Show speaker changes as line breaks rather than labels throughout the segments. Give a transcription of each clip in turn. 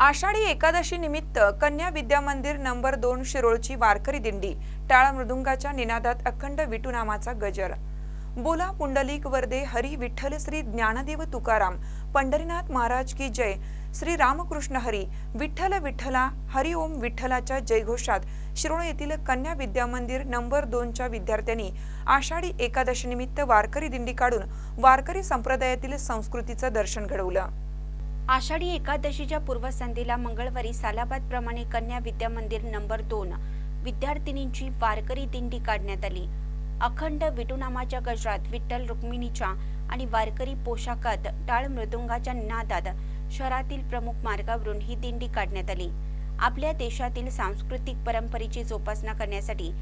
आषाढी एकादशी निमित्त कन्या विद्या मंदिर नंबर दोन शिरोळची वारकरी दिंडी टाळ मृदुंगाच्या निनादात अखंड विटू नामाचा गजर. बोला पुंडलिक वर्दे हरी विठ्ठल श्री ज्ञानदेव तुकाराम पंढरीनाथ महाराज की जय श्री रामकृष्ण हरी विठ्ठल विठ्ठला हरी ओम विठ्ठलाच्या जयघोषात शिरोळ येथील कन्या विद्या मंदिर नंबर दोनच्या विद्यार्थ्यांनी आषाढी एकादशी निमित्त वारकरी दिंडी काढून वारकरी संप्रदायातील संस्कृतीचं दर्शन घडवलं.
आषाढी एकादशीच्या पूर्वसंध्येला मंगळवारी सालाबाद प्रमाणे कन्या विद्या मंदिर नंबर दोन. विद्यार्थिनींची वारकरी दिंडी काढण्यात आली. अखंड विटुनामाच्या गजरात विठ्ठल रुक्मिणीच्या आणि वारकरी पोशाखात टाळ मृदुंगाच्या नादात शहरातील प्रमुख मार्गावरून ही दिंडी काढण्यात आली. आपल्या देशातील सांस्कृतिक परंपरेची जोपासना करण्यासाठी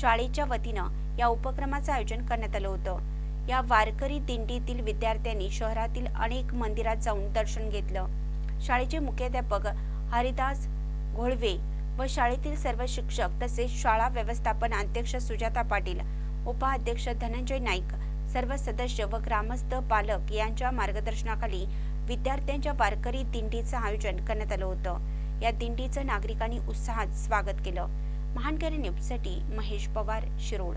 शाळेच्या वतीनं या उपक्रमाचं आयोजन करण्यात आलं होतं. या वारकरी दिंडीतील विद्यार्थ्यांनी शहरातील अनेक मंदिरात जाऊन दर्शन घेतलं. शाळेचे मुख्याध्यापक हरिदास घोळवे व शाळेतील सर्व शिक्षक तसेच शाळा व्यवस्थापन अध्यक्ष सुजाता पाटील उपाध्यक्ष धनंजय नाईक सर्व सदस्य व ग्रामस्थ पालक यांच्या मार्गदर्शनाखाली विद्यार्थ्यांच्या वारकरी दिंडीचं आयोजन करण्यात आलं होतं. या दिंडीचं नागरिकांनी उत्साहात स्वागत केलं. महानकरी न्यूजसाठी महेश पवार शिरोड